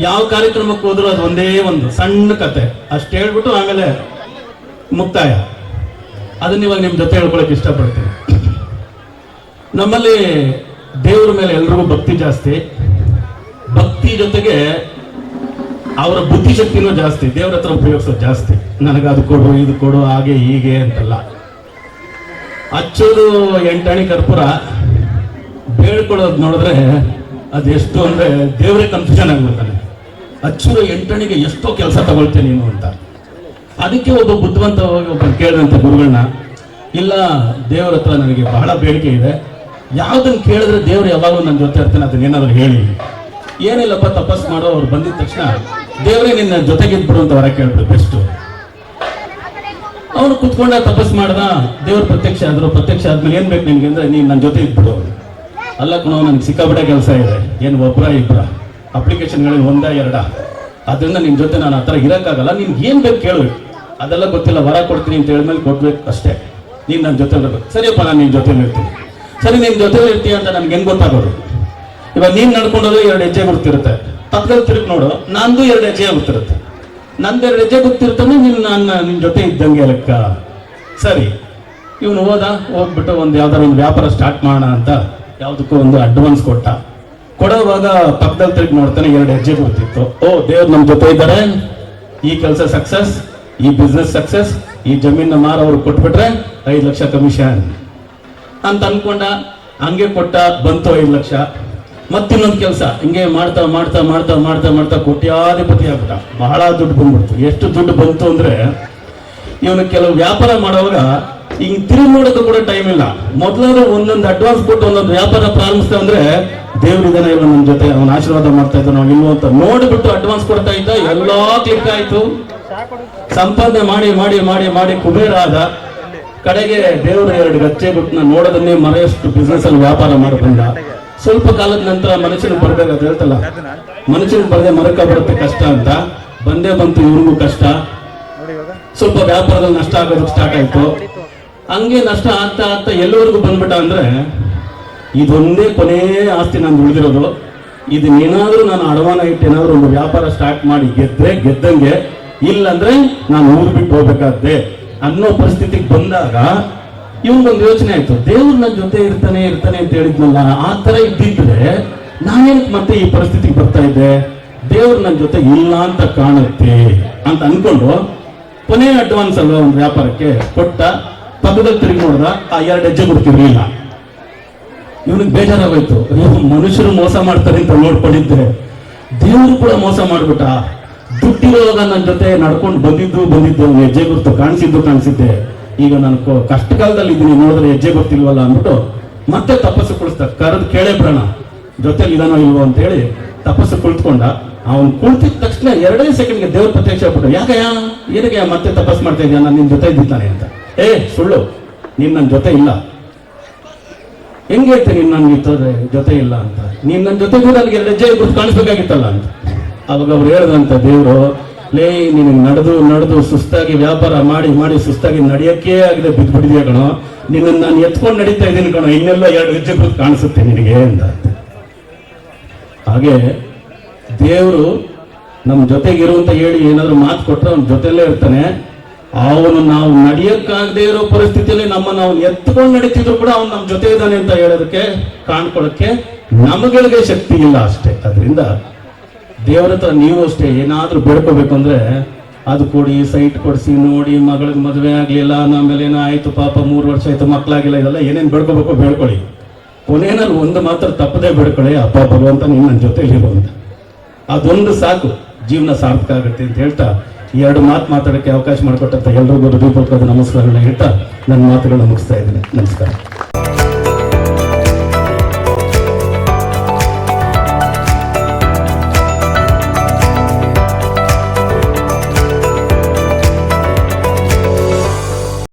ಯಾವ ಕಾರ್ಯಕ್ರಮಕ್ಕೆ ಹೋದ್ರು ಅದು ಒಂದೇ ಒಂದು ಸಣ್ಣ ಕತೆ. ಅಷ್ಟು ಹೇಳ್ಬಿಟ್ಟು ಆಮೇಲೆ ಮುಕ್ತಾಯ. ಅದನ್ನ ಇವಾಗ ನಿಮ್ಮ ಜೊತೆ ಹೇಳ್ಕೊಳಕ್ ಇಷ್ಟಪಡ್ತೀನಿ. ನಮ್ಮಲ್ಲಿ ದೇವ್ರ ಮೇಲೆ ಎಲ್ರಿಗೂ ಭಕ್ತಿ ಜಾಸ್ತಿ. ಭಕ್ತಿ ಜೊತೆಗೆ ಅವರ ಬುದ್ಧಿಶಕ್ತಿನೂ ಜಾಸ್ತಿ. ದೇವ್ರ ಹತ್ರ ಉಪಯೋಗಿಸೋದು ಜಾಸ್ತಿ. ನನಗೆ ಅದು ಕೊಡು, ಇದು ಕೊಡು, ಹಾಗೆ, ಹೀಗೆ ಅಂತಲ್ಲ. ಹಚ್ಚೋದು ಎಂಟಾಣಿ ಕರ್ಪೂರ. ಬೇಳ್ಕೊಳ್ಳೋದು ನೋಡಿದ್ರೆ ಅದೆಷ್ಟು ಅಂದ್ರೆ ದೇವರೇ ಕನ್ಫ್ಯೂಷನ್ ಆಗ್ಬಿಡ್ತಾನೆ. ಹಚ್ಚೋದು ಎಂಟಣಿಗೆ ಎಷ್ಟೋ ಕೆಲಸ ತಗೊಳ್ತೇನೆ ನೀನು ಅಂತ. ಅದಕ್ಕೆ ಒಬ್ಬ ಬುದ್ಧಿವಂತ ಹೋಗಿ ಒಬ್ಬ ಕೇಳಿದಂತ ಗುರುಗಳನ್ನ ಇಲ್ಲ, ದೇವರ ಹತ್ರ ನನಗೆ ಬಹಳ ಬೇಡಿಕೆ ಇದೆ. ಯಾವುದನ್ನು ಕೇಳಿದ್ರೆ ದೇವರು ಯಾವಾಗಲೂ ನನ್ನ ಜೊತೆ ಇರ್ತಾನೆ ಅದನ್ನ ಏನಾದ್ರು ಹೇಳಿ. ಏನಿಲ್ಲಪ್ಪ, ತಪಸ್ ಮಾಡೋ ಅವ್ರು ಬಂದಿದ ತಕ್ಷಣ ದೇವರೇ ನಿನ್ನ ಜೊತೆಗಿದ್ಬಿಡು ಅಂತ ಹೊರ ಕೇಳಿದ್ರು ಬೆಸ್ಟು ಅವನು ಕುತ್ಕೊಂಡ ತಪಸ್ ಮಾಡ್ದ, ದೇವ್ರ ಪ್ರತ್ಯಕ್ಷ ಆದ್ರು, ಪ್ರತ್ಯಕ್ಷ ಆದ್ಮೇಲೆ ಏನ್ ಬೇಕು ನಿನ್ಗೆ ಅಂದ್ರೆ ನೀನು ನನ್ನ ಜೊತೆ ಇದ್ಬಿಡು. ಅಲ್ಲ ಕಣೋ ನನ್ಗೆ ಸಿಕ್ಕಾಬಿಟ್ಟೆ ಕೆಲಸ ಇದೆ. ಏನು ಒಬ್ರ ಇಬ್ರ? ಅಪ್ಲಿಕೇಶನ್ಗಳು ಒಂದ ಎರಡ. ಅದರಿಂದ ನಿಮ್ಮ ಜೊತೆ ನಾನು ಆ ಥರ ಇರೋಕ್ಕಾಗಲ್ಲ. ನಿನ್ಗೆ ಏನು ಬೇಕು ಕೇಳು. ಅದೆಲ್ಲ ಗೊತ್ತಿಲ್ಲ. ವರ ಕೊಡ್ತೀನಿ ಅಂತ ಹೇಳಿದ್ಮೇಲೆ ಕೊಡ್ಬೇಕು ಅಷ್ಟೇ. ನೀನು ನನ್ನ ಜೊತೆ ಇರಬೇಕು. ಸರಿಯಪ್ಪ ನಾನು ನಿಮ್ಮ ಜೊತೆ ಇರ್ತೀನಿ. ಸರಿ ನಿಮ್ಮ ಜೊತೆ ಇರ್ತೀಯ ಅಂತ ನನ್ಗೆ ಹೆಂಗ್ ಗೊತ್ತಾಗೋದು? ಇವಾಗ ನೀನು ನಡ್ಕೊಂಡೋದ್ರೆ ಎರಡು ಹೆಜ್ಜೆ ಗೊತ್ತಿರುತ್ತೆ ಪಕ್ಕದಲ್ಲಿ ತಿರುಗಿ ನೋಡು. ನಂದು ಎರಡು ಹೆಜ್ಜೆ ಗೊತ್ತಿರುತ್ತೆ ನಂದು ಎರಡು ಹೆಜ್ಜೆ ಗೊತ್ತಿರ್ತಾನೆ ನೀನು ನಾನು, ನಿನ್ ಜೊತೆ ಇದ್ದಂಗೆ ಲೆಕ್ಕ. ಸರಿ. ಇವನು ಹೋದ. ಹೋಗ್ಬಿಟ್ಟು ಒಂದು ಯಾವ್ದಾರ ಒಂದು ವ್ಯಾಪಾರ ಸ್ಟಾರ್ಟ್ ಮಾಡೋಣ ಅಂತ. ಯಾವುದಕ್ಕೂ ಒಂದು ಅಡ್ವಾನ್ಸ್ ಕೊಟ್ಟ. ಕೊಡೋವಾಗ ಪಕ್ಕದಲ್ಲಿ ತಿರುಗಿ ನೋಡ್ತಾನೆ, ಎರಡು ಹೆಜ್ಜೆ ಗೊತ್ತಿತ್ತು ಓ, ದೇವ್ರು ನಮ್ಮ ಜೊತೆ ಇದ್ದಾರೆ. ಈ ಕೆಲಸ ಸಕ್ಸಸ್ ಈ ಬಿಸ್ನೆಸ್ ಸಕ್ಸಸ್ ಈ ಜಮೀನ ಮಾರ ಅವ್ರು ಕೊಟ್ಬಿಟ್ರೆ ಐದು ಲಕ್ಷ ಕಮಿಷನ್ ಅಂತ ಅನ್ಕೊಂಡ, ಹಂಗೆ ಕೊಟ್ಟ, ಬಂತು ಐದು ಲಕ್ಷ. ಮತ್ತಿನ್ನೊಂದು ಕೆಲಸ, ಹಿಂಗೆ ಮಾಡ್ತಾ ಮಾಡ್ತಾ ಮಾಡ್ತಾ ಮಾಡ್ತಾ ಮಾಡ್ತಾ ಕೋಟ್ಯಾಧಿಪತಿ ಆಗ್ಬಿಟ್ಟ. ಬಹಳ ದುಡ್ಡು ಬಂದ್ಬಿಡ್ತು. ಎಷ್ಟು ದುಡ್ಡು ಬಂತು ಅಂದ್ರೆ, ಇವನು ಕೆಲವು ವ್ಯಾಪಾರ ಮಾಡುವಾಗ ಹಿಂಗ್ ತಿರುಗಿ ನೋಡೋದು ಕೂಡ ಟೈಮ್ ಇಲ್ಲ. ಮೊದಲಾದ್ರೂ ಒಂದೊಂದು ಅಡ್ವಾನ್ಸ್ ಕೊಟ್ಟು ಒಂದೊಂದು ವ್ಯಾಪಾರ ಪ್ರಾರಂಭಿಸ್ತಾ ಅಂದ್ರೆ ದೇವ್ರು ಇವನು ನಮ್ಮ ಜೊತೆ, ಅವನ ಆಶೀರ್ವಾದ ಮಾಡ್ತಾ ಇದ್ದ ನಾವು ಇಲ್ವೋ ಅಂತ ನೋಡ್ಬಿಟ್ಟು ಅಡ್ವಾನ್ಸ್ ಕೊಡ್ತಾ ಇದ್ದ, ಎಲ್ಲಾ ಕ್ಲಿಕ್ ಆಯ್ತು. ಸಂಪಾದನೆ ಮಾಡಿ ಮಾಡಿ ಮಾಡಿ ಮಾಡಿ ಕುಬೇರ ಆದ. ಕಡೆಗೆ ದೇವರು ಎರಡು ಗಚ್ಚೆ ಬಿಟ್ಟು ನೋಡೋದನ್ನೇ ಮರೆಯಷ್ಟು ಬಿಸ್ನೆಸ್ ಅಲ್ಲಿ ವ್ಯಾಪಾರ ಮಾಡಿ ಬಂದ. ಸ್ವಲ್ಪ ಕಾಲದ ನಂತರ ಮನುಷ್ಯನ ಬರ್ಬೇಕು ಅದು ಹೇಳ್ತಲ್ಲ, ಮನುಷ್ಯನ ಬರದೆ ಮರಕ ಬರುತ್ತೆ ಕಷ್ಟ ಅಂತ. ಬಂದೇ ಬಂತು ಇವ್ರಿಗೂ ಕಷ್ಟ. ಸ್ವಲ್ಪ ವ್ಯಾಪಾರದಲ್ಲಿ ನಷ್ಟ ಆಗೋದಕ್ಕೆ ಸ್ಟಾರ್ಟ್ ಆಯ್ತು. ಹಂಗೆ ನಷ್ಟ ಆಗ್ತಾ ಆಗ್ತಾ ಎಲ್ಲರಿಗೂ ಬಂದ್ಬಿಟ್ಟ ಅಂದ್ರೆ ಇದೊಂದೇ ಕೊನೇ ಆಸ್ತಿ ನಾನು ಉಳಿದಿರೋದು. ಇದನ್ನೇನಾದ್ರೂ ನಾನು ಅಡವಾನ ಇಟ್ಟು ಏನಾದರೂ ಒಂದು ವ್ಯಾಪಾರ ಸ್ಟಾರ್ಟ್ ಮಾಡಿ ಗೆದ್ದೆ ಗೆದ್ದಂಗೆ, ಇಲ್ಲಂದ್ರೆ ನಾನು ಊರು ಬಿಟ್ಟು ಹೋಗ್ಬೇಕಾದ್ದೆ ಅನ್ನೋ ಪರಿಸ್ಥಿತಿಗೆ ಬಂದಾಗ ಇವನ್ಗೊಂದು ಯೋಚನೆ ಆಯ್ತು. ದೇವ್ರು ನನ್ನ ಜೊತೆ ಇರ್ತಾನೆ ಇರ್ತಾನೆ ಅಂತ ಹೇಳಿದ್ನಲ್ಲ, ಆ ತರ ಇದ್ದಿದ್ರೆ ನಾನೇನಕ್ಕೆ ಮತ್ತೆ ಈ ಪರಿಸ್ಥಿತಿಗೆ ಬರ್ತಾ ಇದ್ದೆ? ದೇವ್ರು ನನ್ನ ಜೊತೆ ಇಲ್ಲ ಅಂತ ಕಾಣುತ್ತೆ ಅಂತ ಅನ್ಕೊಂಡು ಕೊನೆ ಅಡ್ವಾನ್ಸ್ ಅಲ್ವಾ ಒಂದು ವ್ಯಾಪಾರಕ್ಕೆ ಕೊಟ್ಟ ಪಕ್ಕದಲ್ಲಿ ತಿರುಗಿ ನೋಡ್ದ ಆ ಎರಡು ಹೆಜ್ಜೆ ಕೊಡ್ತಿರ್ಲಿಲ್ಲ ಇವನಿಗೆ ಬೇಜಾರಾಗೋಯ್ತು. ಮನುಷ್ಯರು ಮೋಸ ಮಾಡ್ತಾರೆ ಅಂತ ನೋಡ್ಕೊಂಡಿದ್ದೆ ದೇವರು ಕೂಡ ಮೋಸ ಮಾಡ್ಬಿಟ್ಟ. ದುಡ್ಡಿರುವಾಗ ನನ್ನ ಜೊತೆ ನಡ್ಕೊಂಡು ಬಂದಿದ್ದು ಬಂದಿದ್ದು ಹೆಜ್ಜೆ ಗುರುತು ಕಾಣಿಸಿದ್ದು ಕಾಣಿಸಿದ್ದೆ. ಈಗ ನಾನು ಕಷ್ಟ ಕಾಲದಲ್ಲಿ ಇದ್ದೀನಿ, ನೋಡಿದ್ರೆ ಹೆಜ್ಜೆ ಗೊತ್ತಿಲ್ವಲ್ಲ ಅಂದ್ಬಿಟ್ಟು ಮತ್ತೆ ತಪಸ್ಸು ಕುಳಿಸ್ತಾರೆ ಕರೆದು ಕೇಳೇ ಪ್ರಾಣ ಜೊತೆಲಿ ಇದಾನೋ ಇಲ್ವೋ ಅಂತ ಹೇಳಿ ತಪಸ್ಸು ಕುಳಿತುಕೊಂಡ. ಅವನು ಕುಳಿತಿದ ತಕ್ಷಣ ಎರಡೇ ಸೆಕೆಂಡ್ಗೆ ದೇವ್ರ ಪ್ರತ್ಯಕ್ಷ ಆಗ್ಬಿಟ್ಟು ಯಾಕಯ್ಯ ಏನಕ್ಕೆ ಮತ್ತೆ ತಪಸ್ ಮಾಡ್ತಾ ಇದ್ಯಾ? ನಾನು ನಿನ್ನ ಜೊತೆ ಇದ್ದಾನೆ ಅಂತ. ಏ, ಸುಳ್ಳು. ನೀನು ನನ್ನ ಜೊತೆ ಇಲ್ಲ. ಹೆಂಗೆ ಹೇಳ್ತೀನಿ ನನ್ನ ಜೊತೆ ಇಲ್ಲ ಅಂತ. ನೀನ್ ನನ್ನ ಜೊತೆಗೂ ನನಗೆ ಹೆಜ್ಜೆ ಗುರುತು ಕಾಣಿಸ್ಬೇಕಾಗಿತ್ತಲ್ಲ ಅಂತ. ಅವಾಗ ಅವ್ರು ಹೇಳ್ದಂತ ದೇವರು, ಲೇ, ನಿನಗೆ ನಡೆದು ನಡೆದು ಸುಸ್ತಾಗಿ ವ್ಯಾಪಾರ ಮಾಡಿ ಮಾಡಿ ಸುಸ್ತಾಗಿ ನಡೆಯೋಕ್ಕೇ ಆಗದೆ ಬಿದ್ದು ಬಿಡಿದ್ಯಾ ಕಣೋ? ನಿನ್ನನ್ನು ನಾನು ಎತ್ಕೊಂಡು ನಡೀತಾ ಇದ್ದೀನಿ ಕಣೋ, ಇನ್ನೆಲ್ಲ ಎರಡು ಹೆಜ್ಜೆ ಗುರುತು ಕಾಣಿಸುತ್ತೆ ನಿನಗೆ, ಅಂತ. ಹಾಗೆ ದೇವರು ನಮ್ಮ ಜೊತೆಗಿರುವಂತ ಹೇಳಿ ಏನಾದರೂ ಮಾತು ಕೊಟ್ಟರೆ ಅವ್ನ ಜೊತೆಲೇ ಇರ್ತಾನೆ. ಅವನು ನಾವು ನಡೆಯಕ್ಕಾಗದೆ ಇರೋ ಪರಿಸ್ಥಿತಿಯಲ್ಲಿ ನಮ್ಮನ್ನು ನಾವು ಎತ್ಕೊಂಡು ನಡೀತಿದ್ರು ಕೂಡ ಅವ್ನು ನಮ್ಮ ಜೊತೆ ಇದ್ದಾನೆ ಅಂತ ಹೇಳೋದಕ್ಕೆ, ಕಾಣ್ಕೊಳ್ಳೋಕ್ಕೆ ನಮಗಳಿಗೆ ಶಕ್ತಿ ಇಲ್ಲ ಅಷ್ಟೇ. ಅದರಿಂದ ದೇವರ ಹತ್ರ ನೀವು ಅಷ್ಟೇ ಏನಾದರೂ ಬೇಡ್ಕೋಬೇಕು ಅಂದ್ರೆ ಅದು ಕೊಡಿ, ಸೈಟ್ ಕೊಡಿಸಿ, ನೋಡಿ, ಮಗಳಿಗೆ ಮದುವೆ ಆಗಲಿಲ್ಲ, ಆಮೇಲೆ ಏನೋ ಆಯ್ತು ಪಾಪ ಮೂರು ವರ್ಷ ಆಯ್ತು ಮಕ್ಕಳಾಗಿಲ್ಲ ಇದೆಲ್ಲ ಏನೇನು ಬೇಡ್ಕೋಬೇಕು ಬೇಡ್ಕೊಳ್ಳಿ. ಕೊನೆಯಲ್ಲಿ ಒಂದು ಮಾತ್ರ ತಪ್ಪದೇ ಬೇಡ್ಕೊಳ್ಳಿ, ಅಪ್ಪ ಭಗವಂತ ನೀನು ನನ್ನ ಜೊತೆಲಿರು ಅಂತ. ಅದೊಂದು ಸಾಕು. ಜೀವನ ಸಾರ್ಥಕ ಆಗುತ್ತೆ ಅಂತ ಹೇಳ್ತಾ ಈ ಎರಡು ಮಾತು ಮಾತಾಡೋಕ್ಕೆ ಅವಕಾಶ ಮಾಡಿಕೊಟ್ಟಂತ ಎಲ್ಲರಿಗೂ ಹೃದಯಪೂರ್ವಕವಾದ ನಮಸ್ಕಾರಗಳನ್ನ ಹೇಳ್ತಾ ನನ್ನ ಮಾತುಗಳನ್ನ ಮುಗಿಸ್ತಾ ಇದ್ದೀನಿ. ನಮಸ್ಕಾರ.